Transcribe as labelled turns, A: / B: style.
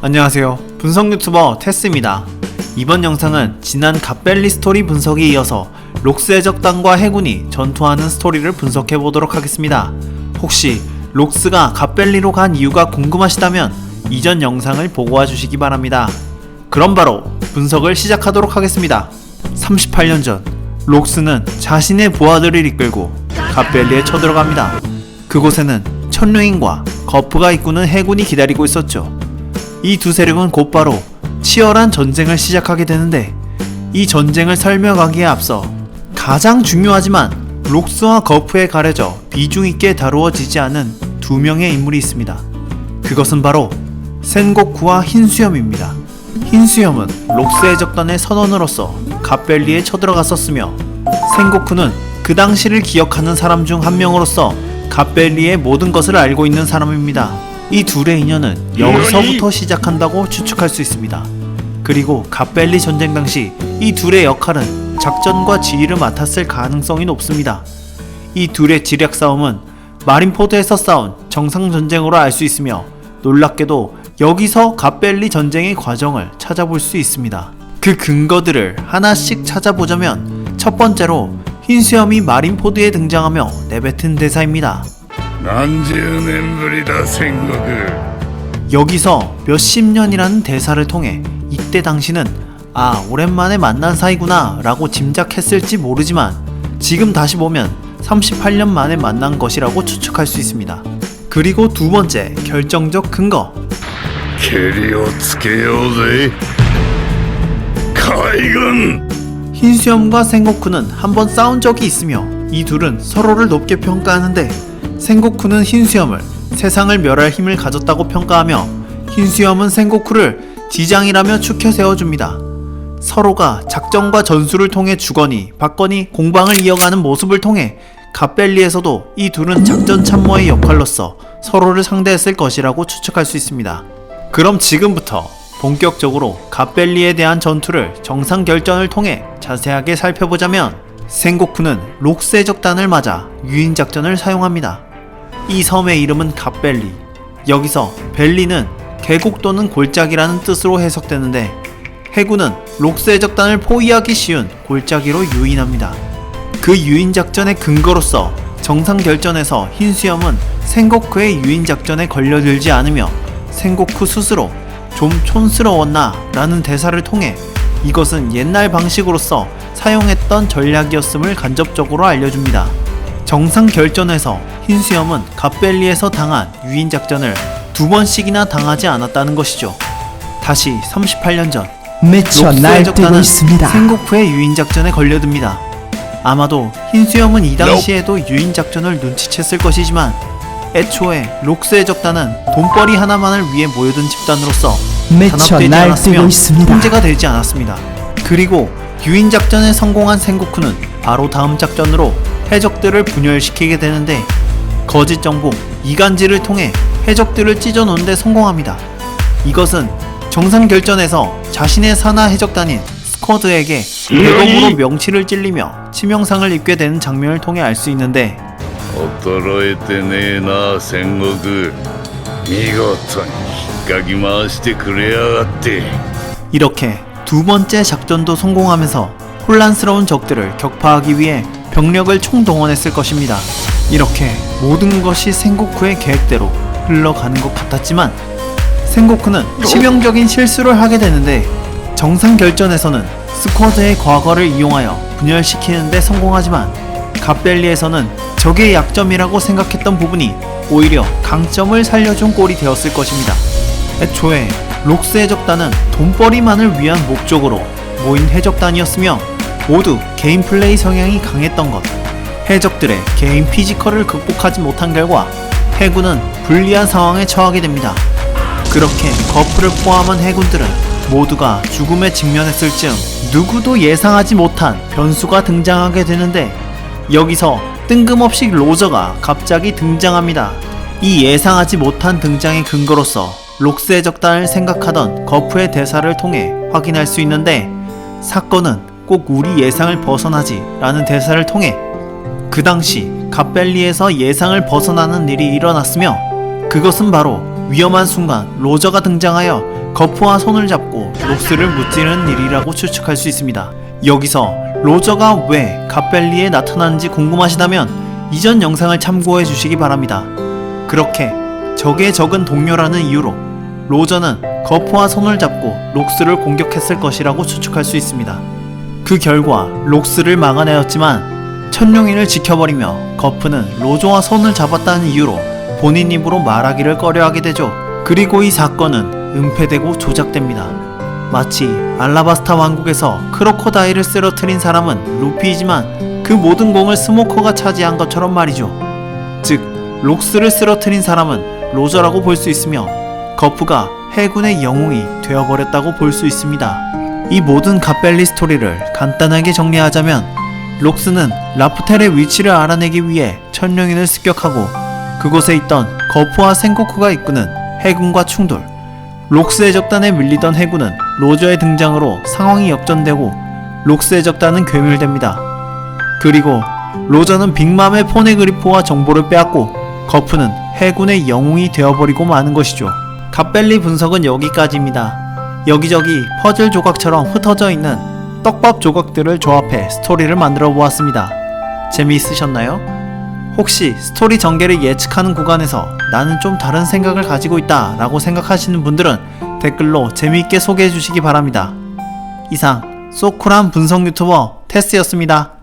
A: 안녕하세요. 분석 유튜버 테스입니다. 이번 영상은 지난 갓벨리 스토리 분석에 이어서 록스의 적당과 해군이 전투하는 스토리를 분석해 보도록 하겠습니다. 혹시 록스가 갓벨리로 간 이유가 궁금하시다면 이전 영상을 보고 와 주시기 바랍니다. 그럼 바로 분석을 시작하도록 하겠습니다. 38년 전 록스는 자신의 부하들을 이끌고 갓벨리에 쳐들어갑니다. 그곳에는 천룡인과 거프가 이끄는 해군이 기다리고 있었죠. 이 두 세력은 곧바로 치열한 전쟁을 시작하게 되는데 이 전쟁을 설명하기에 앞서 가장 중요하지만 록스와 거프에 가려져 비중 있게 다루어지지 않은 두 명의 인물이 있습니다. 그것은 바로 센고쿠와 흰수염입니다. 흰수염은 록스의 적단의 선원으로서 갓벨리에 쳐들어갔었으며 센고쿠는 그 당시를 기억하는 사람 중 한 명으로서 갓벨리의 모든 것을 알고 있는 사람입니다. 이 둘의 인연은 여기서부터 시작한다고 추측할 수 있습니다. 그리고 갓벨리 전쟁 당시 이 둘의 역할은 작전과 지휘를 맡았을 가능성이 높습니다. 이 둘의 지략 싸움은 마린포드에서 싸운 정상 전쟁으로 알 수 있으며 놀랍게도 여기서 갓벨리 전쟁의 과정을 찾아볼 수 있습니다. 그 근거들을 하나씩 찾아보자면 첫 번째로 흰수염이 마린포드에 등장하며 내뱉은 대사입니다.
B: 何十年ぶりだ戦国
A: 여기서 몇십 년이라는 대사를 통해 이때 당신은 아 오랜만에 만난 사이구나 라고 짐작했을지 모르지만 지금 다시 보면 38년 만에 만난 것이라고 추측할 수 있습니다. 그리고 두 번째 결정적 근거
B: 蹴りをつけようぜ海軍
A: 흰수염과 생고쿠는 한번 싸운 적이 있으며 이 둘은 서로를 높게 평가하는데 생고쿠는 흰수염을 세상을 멸할 힘을 가졌다고 평가하며 흰수염은 생고쿠를 지장이라며 추켜 세워줍니다. 서로가 작전과 전술을 통해 주거니 받거니 공방을 이어가는 모습을 통해 갓벨리에서도 이 둘은 작전 참모의 역할로서 서로를 상대했을 것이라고 추측할 수 있습니다. 그럼 지금부터 본격적으로 갓벨리에 대한 전투를 정상 결전을 통해 자세하게 살펴보자면 생고쿠는 록스의 적단을 맞아 유인 작전을 사용합니다. 이 섬의 이름은 갓벨리. 여기서 벨리는 계곡 또는 골짜기라는 뜻으로 해석되는데 해군은 록스의 적단을 포위하기 쉬운 골짜기로 유인합니다. 그 유인 작전의 근거로서 정상 결전에서 흰수염은 생고쿠의 유인 작전에 걸려들지 않으며 생고쿠 스스로 좀 촌스러웠나 라는 대사를 통해 이것은 옛날 방식으로서 사용했던 전략이었음을 간접적으로 알려줍니다. 정상 결전에서 흰수염은 갓벨리에서 당한 유인 작전을 두 번씩이나 당하지 않았다는 것이죠. 다시 38년 전
C: 미쳐
A: 록스의
C: 날뛰고
A: 적단은
C: 있습니다.
A: 생고쿠의 유인 작전에 걸려듭니다. 아마도 흰수염은 이 당시에도 유인 작전을 눈치챘을 것이지만 애초에 록스의 적단은 돈벌이 하나만을 위해 모여든 집단으로서 단합되지 않았으며
C: 있습니다.
A: 문제가 되지 않았습니다. 그리고 유인 작전에 성공한 생고쿠는 바로 다음 작전으로 해적들을 분열시키게 되는데 거짓 정보 이간질을 통해 해적들을 찢어놓는 데 성공합니다. 이것은 정상 결전에서 자신의 산하 해적단인 스쿼드에게 대검으로 명치를 찔리며 치명상을 입게 되는 장면을 통해 알 수 있는데
B: 衰えてねえな戦国見事に引っかき回してくれやがって
A: 이렇게 두 번째 작전도 성공하면서 혼란스러운 적들을 격파하기 위해 병력을 총동원했을 것입니다. 이렇게 모든 것이 생고쿠의 계획대로 흘러가는 것 같았지만 생고쿠는 치명적인 실수를 하게 되는데 정상 결전에서는 스쿼드의 과거를 이용하여 분열시키는데 성공하지만 갓벨리에서는 적의 약점이라고 생각했던 부분이 오히려 강점을 살려준 꼴이 되었을 것입니다. 애초에 록스의 적단은 돈벌이만을 위한 목적으로 모인 해적단이었으며 모두 개인 플레이 성향이 강했던 것. 해적들의 개인 피지컬을 극복하지 못한 결과 해군은 불리한 상황에 처하게 됩니다. 그렇게 거프를 포함한 해군들은 모두가 죽음에 직면했을 즈음 누구도 예상하지 못한 변수가 등장하게 되는데 여기서 뜬금없이 로저가 갑자기 등장합니다. 이 예상하지 못한 등장의 근거로서 록스의 적단을 생각하던 거프의 대사를 통해 확인할 수 있는데 사건은 꼭 우리 예상을 벗어나지 라는 대사를 통해 그 당시 갓벨리에서 예상을 벗어나는 일이 일어났으며 그것은 바로 위험한 순간 로저가 등장하여 거프와 손을 잡고 록스를 무찌르는 일이라고 추측할 수 있습니다. 여기서 로저가 왜 갓벨리에 나타나는지 궁금하시다면 이전 영상을 참고해 주시기 바랍니다. 그렇게 적의 적은 동료라는 이유로 로저는 거프와 손을 잡고 록스를 공격했을 것이라고 추측할 수 있습니다. 그 결과 록스를 막아내었지만 천룡인을 지켜버리며 거프는 로저와 손을 잡았다는 이유로 본인 입으로 말하기를 꺼려하게 되죠. 그리고 이 사건은 은폐되고 조작됩니다. 마치 알라바스타 왕국에서 크로코다일을 쓰러뜨린 사람은 루피이지만 그 모든 공을 스모커가 차지한 것처럼 말이죠. 즉 록스를 쓰러뜨린 사람은 로저라고 볼 수 있으며 거프가 해군의 영웅이 되어버렸다고 볼 수 있습니다. 이 모든 갓벨리 스토리를 간단하게 정리하자면 록스는 라프텔의 위치를 알아내기 위해 천룡인을 습격하고 그곳에 있던 거프와 생고쿠가 이끄는 해군과 충돌 록스의 적단에 밀리던 해군은 로저의 등장으로 상황이 역전되고 록스의 적단은 괴멸됩니다. 그리고 로저는 빅맘의 포네그리포와 정보를 빼앗고 거프는 해군의 영웅이 되어버리고 마는 것이죠. 갓벨리 분석은 여기까지입니다. 여기저기 퍼즐 조각처럼 흩어져 있는 떡밥 조각들을 조합해 스토리를 만들어 보았습니다. 재미있으셨나요? 혹시 스토리 전개를 예측하는 구간에서 나는 좀 다른 생각을 가지고 있다 라고 생각하시는 분들은 댓글로 재미있게 소개해 주시기 바랍니다. 이상 소쿨한 분석 유튜버 테스였습니다.